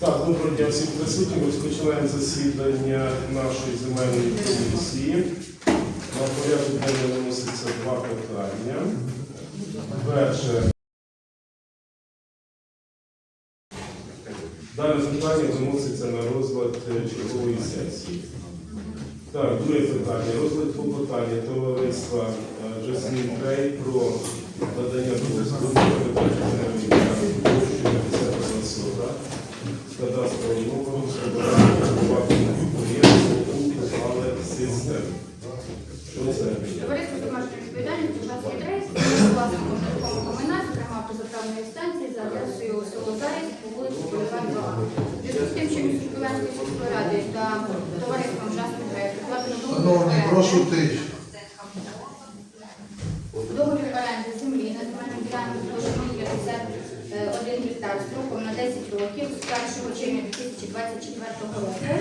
Так, доброго дня всім присутнім. Розпочинаємо засідання нашої земельної комісії. На порядок денний виноситься два питання. Перше. Дане питання виноситься на розгляд е, чергової сесії. Так, друге питання. Розгляд клопотання товариства е, Жасмін Трей про надання дозволу на передачу земельної ділянки площею 50 сота з кадастровим номером приватному підприємству «Укрпале Систем». Що це? З домашньої відповідальності власником нерухомого майна, зокрема автозаправної станції за адресою село по вулиці Поліган 2. Зв'язку з тим, що між Кубилянською сільською радою та товариством «Жаский трейс» укладено Шановні, прошу тишу. Договір оренди землі на земельну ділянку площею 51 гектар строком на 10 років з 1 червня 2024 року.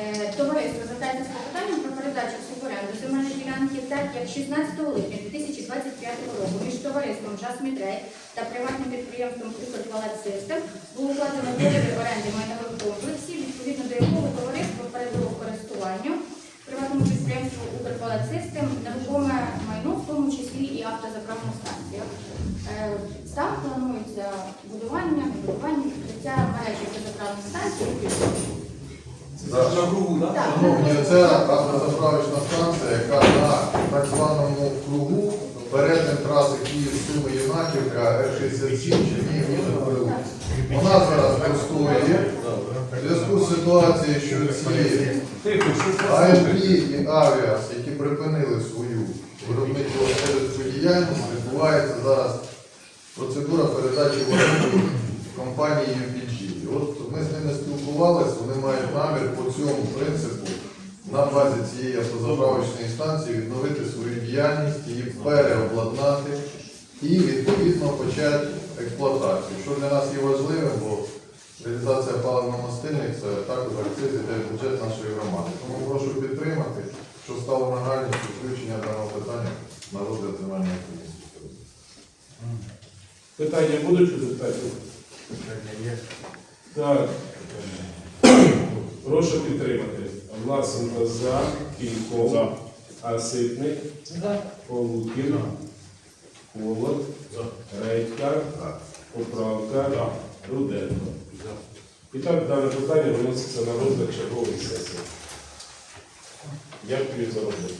Е, Товариство звертається з клопотанням про передачу в суборенду земельної ділянки, так як 16 липня 2025 року між товариством «Жасмітрей» та приватним підприємством «Укрпалет Систем було укладено договір оренди майнових комплексів, відповідно до якого товариство передало в користування приватному підприємству «Укрпалет Систем» нерухоме майно, в тому числі і автозаправна станція. Е, Там планується будування, будування, відкриття мережі автозаправних станцій. Так. Так, Шановні, це автозаправочна станція, яка на траси Київ-Суми Юнаківка Р-67 Чернігів Міжнародний. Вона зараз простоює. В зв'язку з ситуацією, що ці АМП і Авіас, які припинили свою виробництво господарську діяльність, відбувається зараз процедура передачі в компанії UPG. От ми з ними спілкувалися, вони мають намір по цьому принципу на базі цієї автозаправочної станції відновити свою діяльність, її переобладнати і відповідно почати експлуатацію. Що для нас є важливим, бо реалізація паливно-мастильних це також акцизи для бюджет нашої громади. Тому прошу підтримати, що стало нагальністю включення даного питання на розгляд земельної комісії. Питання будуть у депутатів? Так. Прошу підтримати. Власенко за, Кіньков, Аситник, Полукін, Холод, Рейка, Поправка, Руденко. І так дане питання виноситься на розгляд чергової сесії. Дякую за роботу.